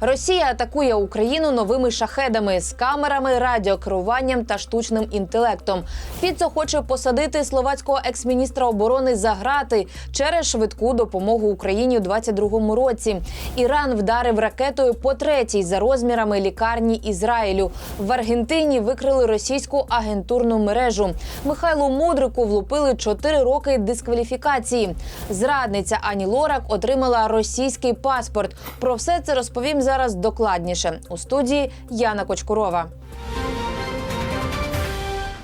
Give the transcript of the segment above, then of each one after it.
Росія атакує Україну новими шахедами з камерами, радіокеруванням та штучним інтелектом. Фіцо хоче посадити словацького екс-міністра оборони за грати через швидку допомогу Україні у 22-му році. Іран вдарив ракетою по третій за розмірами лікарні Ізраїлю. В Аргентині викрили російську агентурну мережу. Михайлу Мудрику влупили 4 роки дискваліфікації. Зрадниця Ані Лорак отримала російський паспорт. Про все це розповім зараз докладніше у студії Яна Кочкурова.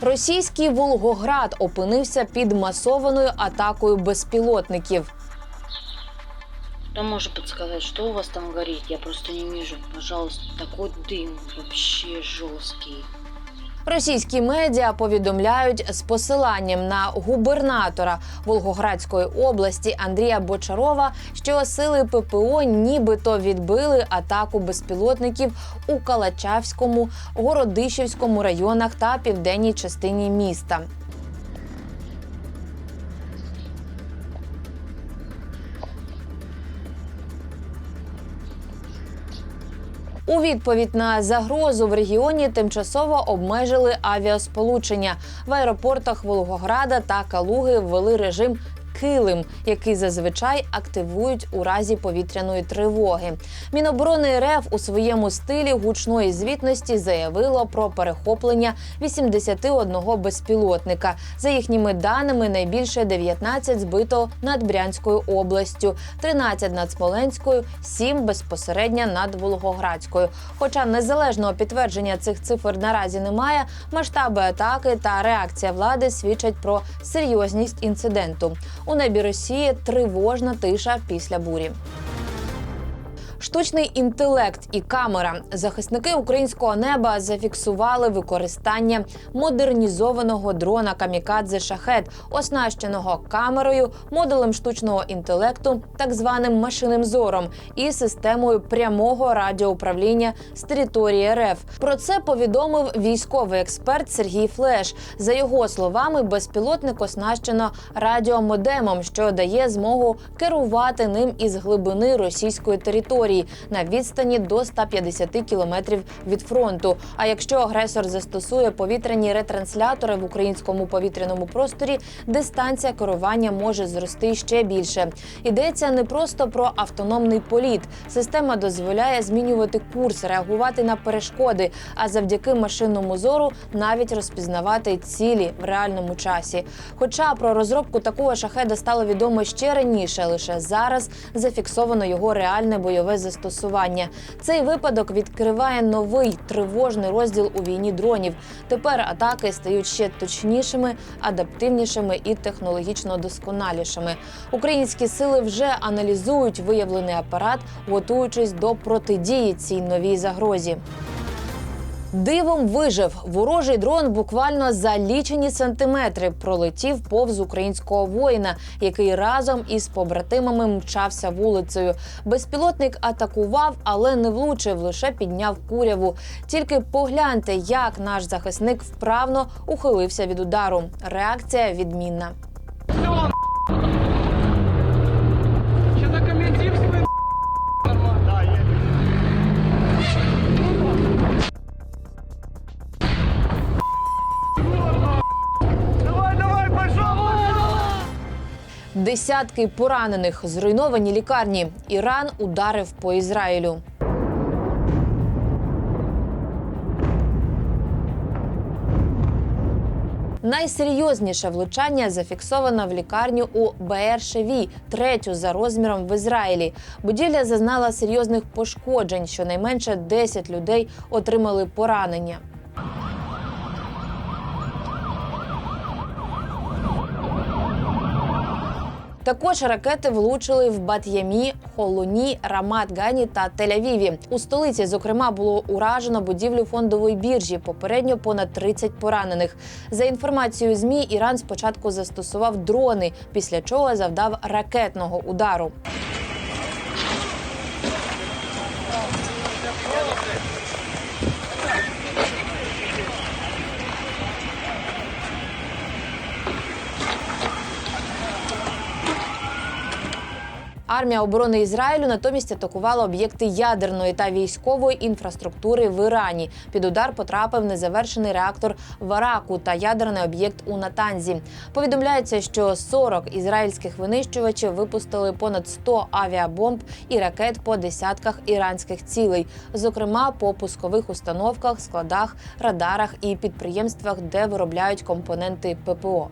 Російський Волгоград опинився під масованою атакою безпілотників. Кто может подсказать, что у вас там горит? Я просто не вижу. Пожалуйста, такой дым вообще жесткий. Російські медіа повідомляють з посиланням на губернатора Волгоградської області Андрія Бочарова, що сили ППО нібито відбили атаку безпілотників у Калачавському, Городищевському районах та південній частині міста. У відповідь на загрозу в регіоні тимчасово обмежили авіасполучення. В аеропортах Волгограда та Калуги ввели режим. Килим, який зазвичай активують у разі повітряної тривоги. Міноборони РФ у своєму стилі гучної звітності заявило про перехоплення 81 безпілотника. За їхніми даними, найбільше 19 збито над Брянською областю, 13 над Смоленською, 7 безпосередньо над Волгоградською. Хоча незалежного підтвердження цих цифр наразі немає, масштаби атаки та реакція влади свідчать про серйозність інциденту. У небі Росії тривожна тиша після бурі. Штучний інтелект і камера захисники українського неба зафіксували використання модернізованого дрона Камікадзе Шахет, оснащеного камерою, модулем штучного інтелекту, так званим машинним зором і системою прямого радіоуправління з території РФ. Про це повідомив військовий експерт Сергій Флеш. За його словами, безпілотник оснащено радіомодемом, що дає змогу керувати ним із глибини російської території на відстані до 150 кілометрів від фронту. А якщо агресор застосує повітряні ретранслятори в українському повітряному просторі, дистанція керування може зрости ще більше. Йдеться не просто про автономний політ. Система дозволяє змінювати курс, реагувати на перешкоди, а завдяки машинному зору навіть розпізнавати цілі в реальному часі. Хоча про розробку такого шахеда стало відомо ще раніше, лише зараз зафіксовано його реальне бойове застосування. Цей випадок відкриває новий тривожний розділ у війні дронів. Тепер атаки стають ще точнішими, адаптивнішими і технологічно досконалішими. Українські сили вже аналізують виявлений апарат, готуючись до протидії цій новій загрозі. Дивом вижив ворожий дрон буквально за лічені сантиметри пролетів повз українського воїна, який разом із побратимами мчався вулицею. Безпілотник атакував, але не влучив, лише підняв куряву. Тільки погляньте, як наш захисник вправно ухилився від удару. Реакція відмінна. Десятки поранених, зруйновані лікарні. Іран ударив по Ізраїлю. Найсерйозніше влучання зафіксовано в лікарню у Беер-Шеві, третю за розміром в Ізраїлі. Будівля зазнала серйозних пошкоджень. Щонайменше 10 людей отримали поранення. Також ракети влучили в Бат'ямі, Холуні, Рамат-Гані та Тель-Авіві. У столиці, зокрема, було уражено будівлю фондової біржі. Попередньо понад 30 поранених. За інформацією змі, Іран спочатку застосував дрони, після чого завдав ракетного удару. Армія оборони Ізраїлю натомість атакувала об'єкти ядерної та військової інфраструктури в Ірані. Під удар потрапив незавершений реактор в Араку та ядерний об'єкт у Натанзі. Повідомляється, що 40 ізраїльських винищувачів випустили понад 100 авіабомб і ракет по десятках іранських цілей, зокрема по пускових установках, складах, радарах і підприємствах, де виробляють компоненти ППО.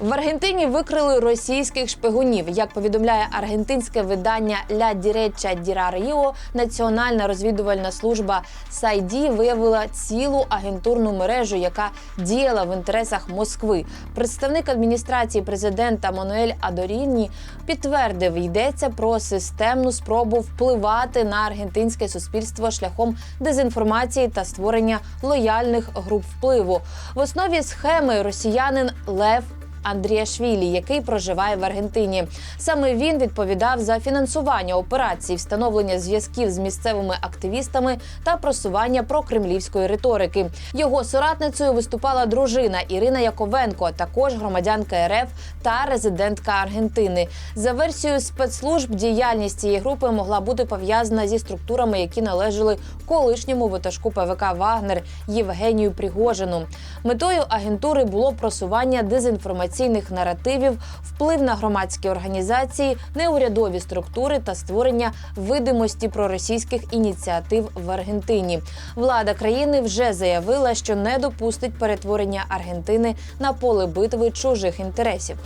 В Аргентині викрили російських шпигунів. Як повідомляє аргентинське видання Ля Діреча Діраріо, Національна розвідувальна служба Сайді виявила цілу агентурну мережу, яка діяла в інтересах Москви. Представник адміністрації президента Мануель Адоріні підтвердив, йдеться про системну спробу впливати на аргентинське суспільство шляхом дезінформації та створення лояльних груп впливу. В основі схеми росіянин Лев. Андріашвілі, який проживає в Аргентині. Саме він відповідав за фінансування операцій, встановлення зв'язків з місцевими активістами та просування прокремлівської риторики. Його соратницею виступала дружина Ірина Яковенко, також громадянка РФ та резидентка Аргентини. За версією спецслужб, діяльність цієї групи могла бути пов'язана зі структурами, які належали колишньому ватажку ПВК Вагнер Євгенію Пригожину. Метою агентури було просування дезінформаційних наративів, вплив на громадські організації, неурядові структури та створення видимості проросійських ініціатив в Аргентині. Влада країни вже заявила, що не допустить перетворення Аргентини на поле битви чужих інтересів.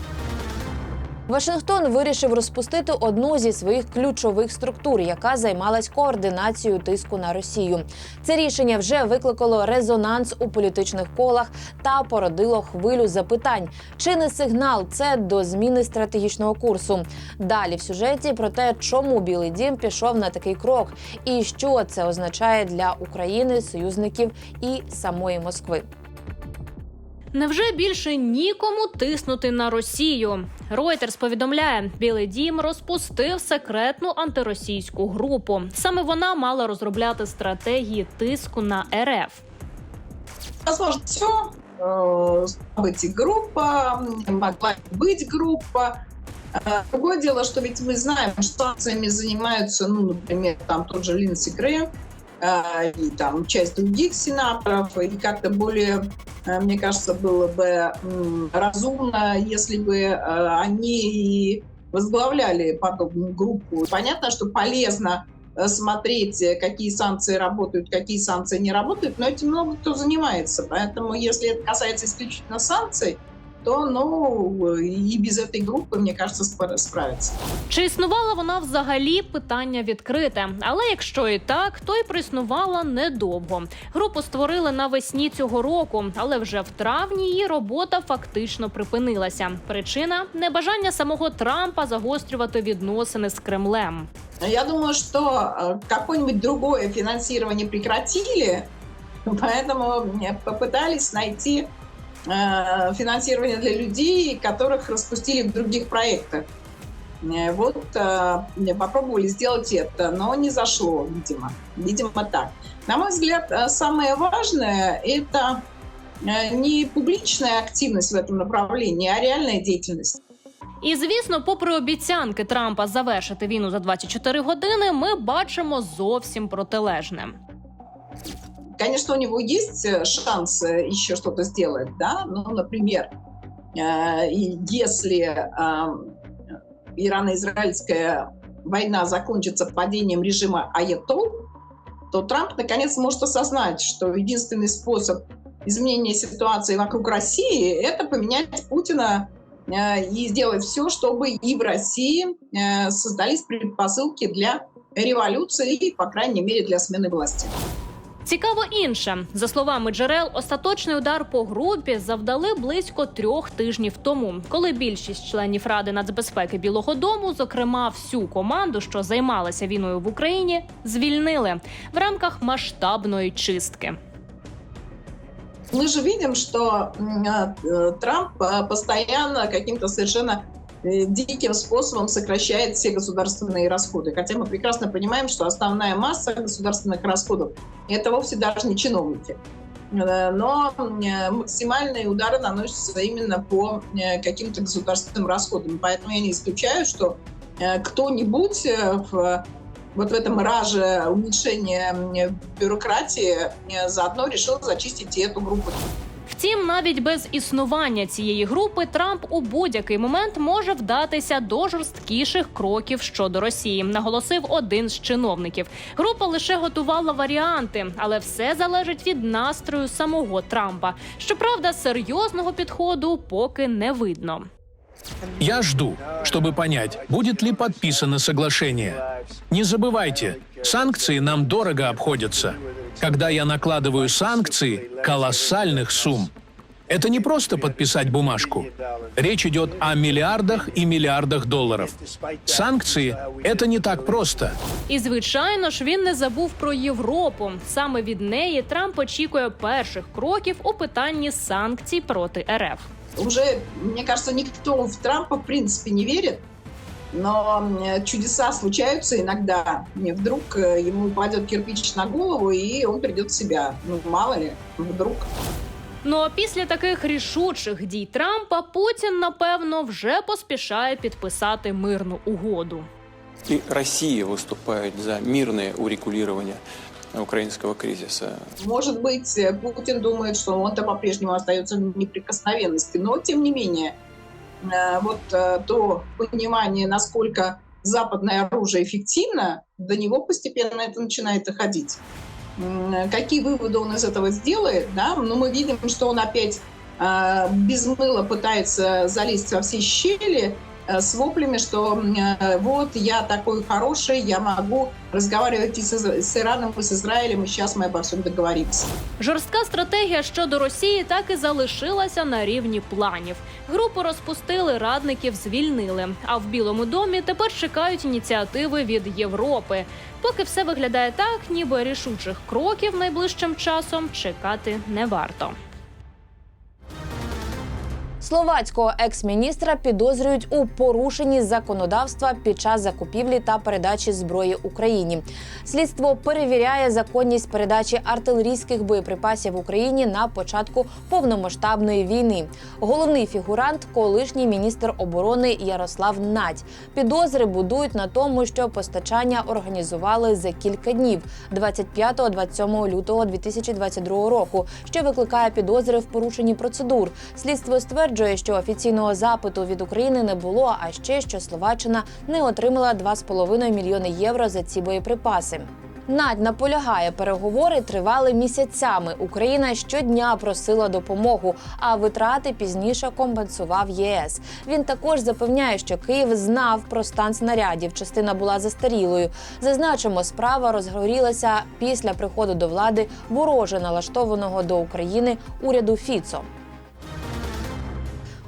Вашингтон вирішив розпустити одну зі своїх ключових структур, яка займалась координацією тиску на Росію. Це рішення вже викликало резонанс у політичних колах та породило хвилю запитань. Чи не сигнал це до зміни стратегічного курсу? Далі в сюжеті про те, чому Білий Дім пішов на такий крок, і що це означає для України, союзників і самої Москви. Невже більше нікому тиснути на Росію? Reuters повідомляє, Білий Дім розпустив секретну антиросійську групу. Саме вона мала розробляти стратегії тиску на РФ. Возможно, все. Быть и группа, могла быть группа. Э, Другое дело, что ведь мы знаем, что санкциями занимаются, ну, например, там тот же Линдси Грэм, э, и там часть других сенаторов, и как-то более, э, мне кажется, было бы разумно, если бы э, они возглавляли подобную группу. Понятно, что полезно э, смотреть, какие санкции работают, какие санкции не работают, но этим много кто занимается. Поэтому, если это касается исключительно санкций, то ну, и без этой группы, мне кажется, спра- справиться. Чи існувала вона взагалі питання відкрите? Але якщо і так, то й проіснувала недовго. Групу створили навесні цього року, але вже в травні її робота фактично припинилася. Причина небажання самого Трампа загострювати відносини з Кремлем. Я думаю, что э, какое-нибудь другое финансирование прекратили, поэтому э, попытались найти э, финансирование для людей, которых распустили в других проектах. Э, Вот э, попробовали сделать это, но не зашло, видимо. Видимо, так. На мой взгляд, э, самое важное – это э, не публичная активность в этом направлении, а реальная деятельность. І звісно, попри обіцянки Трампа завершити війну за 24 години, ми бачимо зовсім протилежне. Конечно, у него есть э, шанс э, еще что-то сделать, да, ну, например, э, если ирано-израильская война закончится падением режима Аятол, то Трамп наконец может осознать, что единственный способ изменения ситуации вокруг России – это поменять Путина и сделать все, чтобы и в России создались предпосылки для революции и, по крайней мере, для смены власти. Цікаво інше за словами джерел, остаточний удар по групі завдали близько трьох тижнів тому, коли більшість членів ради нацбезпеки Білого Дому, зокрема всю команду, що займалася війною в Україні, звільнили в рамках масштабної чистки. Мы же видим, что м, э, Трамп э, постоянно каким-то совершенно э, диким способом сокращает все государственные расходы. Хотя мы прекрасно понимаем, что основная масса государственных расходов – это вовсе даже не чиновники. Э, Но э, максимальные удары наносятся именно по э, каким-то государственным расходам. Поэтому я не исключаю, что э, кто-нибудь э, в, вот в этом раже уменьшения бюрократии э, заодно решил зачистить и эту группу. Втім, навіть без існування цієї групи Трамп у будь-який момент може вдатися до жорсткіших кроків щодо Росії, наголосив один з чиновників. Група лише готувала варіанти, але все залежить від настрою самого Трампа. Щоправда, серйозного підходу поки не видно. Я жду, чтобы понять, будет ли подписано соглашение. Не забывайте, санкции нам дорого обходятся Когда я накладываю санкции колоссальных сумм, это не просто подписать бумажку. Речь идет о миллиардах и миллиардах долларов. Санкции – это не так просто. І звичайно ж він не забув про Європу. Саме від неї Трамп очікує перших кроків у питанні санкцій проти РФ. Уже, мне кажется, никто в Трампа в принципе не верит, но м, чудеса случаются иногда. И вдруг э, ему упадет кирпич на голову, и он придет в себя. Ну, мало ли, вдруг. Ну а після таких рішучих дій Трампа Путін, напевно, вже поспішає підписати мирну угоду. И Россия выступает за мирное урегулирование украинского кризиса. Может быть, э, Путин думает, что он-то по-прежнему остается в неприкосновенности, но тем не менее, э, вот э, то понимание, насколько западное оружие эффективно, до него постепенно это начинает доходить. Какие выводы он из этого сделает, да? Ну, мы видим, что он опять э, без мыла пытается залезть во все щели э, с воплями, что э, вот я такой хороший, я могу разговаривать и с, Из- с Ираном, и с Израилем, и сейчас мы обо всем договоримся. Жорстка стратегія щодо Росії так і залишилася на рівні планів. Групу розпустили, радників звільнили. А в Білому домі тепер чекають ініціативи від Європи. Поки все виглядає так, ніби рішучих кроків найближчим часом чекати не варто. Словацького екс-міністра підозрюють у порушенні законодавства під час закупівлі та передачі зброї Україні. Слідство перевіряє законність передачі артилерійських боєприпасів Україні на початку повномасштабної війни. Головний фігурант колишній міністр оборони Ярослав Надь. Підозри будують на тому, що постачання організували за кілька днів 25-27 лютого 2022 року, що викликає підозри в порушенні процедур. Слідство стверджує, що офіційного запиту від України не було, а ще що Словаччина не отримала 2,5 мільйони євро за ці боєприпаси. Надь наполягає, переговори тривали місяцями. Україна щодня просила допомогу, а витрати пізніше компенсував ЄС. Він також запевняє, що Київ знав про стан снарядів. Частина була застарілою. Зазначимо, справа розгорілася після приходу до влади вороже налаштованого до України уряду Фіцо.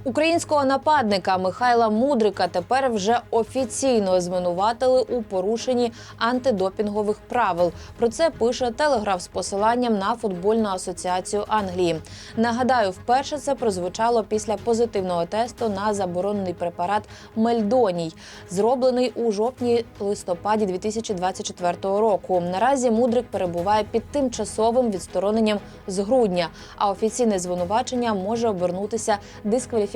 Українського нападника Михайла Мудрика тепер вже офіційно звинуватили у порушенні антидопінгових правил. Про це пише Телеграф з посиланням на футбольну асоціацію Англії. Нагадаю, вперше це прозвучало після позитивного тесту на заборонений препарат Мельдоній, зроблений у жовтні-листопаді 2024 року. Наразі Мудрик перебуває під тимчасовим відстороненням з грудня, а офіційне звинувачення може обернутися дискваліфікацією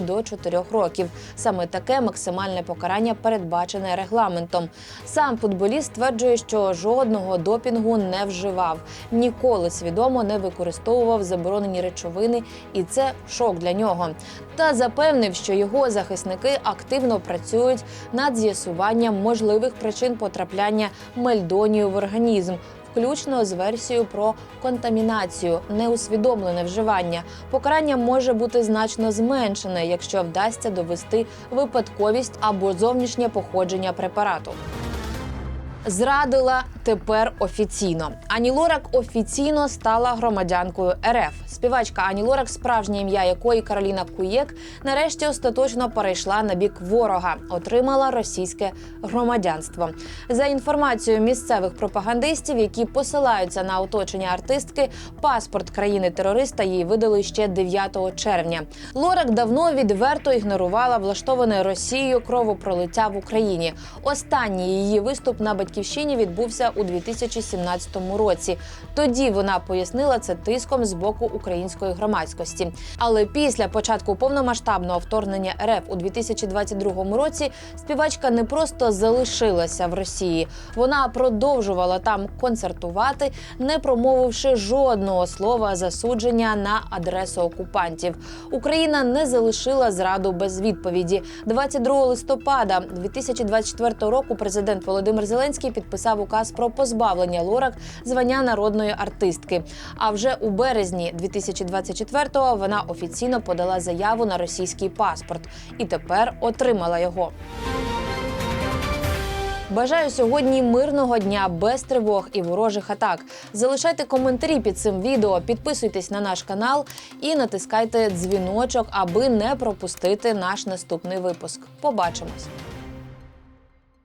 до 4 років. Саме таке максимальне покарання передбачене регламентом. Сам футболіст стверджує, що жодного допінгу не вживав, ніколи свідомо не використовував заборонені речовини, і це шок для нього. Та запевнив, що його захисники активно працюють над з'ясуванням можливих причин потрапляння мельдонію в організм. Включно з версією про контамінацію, неусвідомлене вживання. Покарання може бути значно зменшене, якщо вдасться довести випадковість або зовнішнє походження препарату. Зрадила тепер офіційно. Ані Лорак офіційно стала громадянкою РФ. Співачка Ані Лорак, справжнє ім'я якої Кароліна Куєк, нарешті остаточно перейшла на бік ворога, отримала російське громадянство. За інформацією місцевих пропагандистів, які посилаються на оточення артистки, паспорт країни-терориста їй видали ще 9 червня. Лорак давно відверто ігнорувала влаштоване Росією кровопролиття в Україні. Останній її виступ на батьківщині відбувся у 2017 році. Тоді вона пояснила це тиском з боку української громадськості. Але після початку повномасштабного вторгнення РФ у 2022 році співачка не просто залишилася в Росії, вона продовжувала там концертувати, не промовивши жодного слова засудження на адресу окупантів. Україна не залишила зраду без відповіді. 22 листопада 2024 року президент Володимир Зеленський підписав указ про позбавлення Лорак звання народної артистки. А вже у березні 2024-го вона офіційно подала заяву на російський паспорт і тепер отримала його. Бажаю сьогодні мирного дня без тривог і ворожих атак. Залишайте коментарі під цим відео, підписуйтесь на наш канал і натискайте дзвіночок, аби не пропустити наш наступний випуск. Побачимось.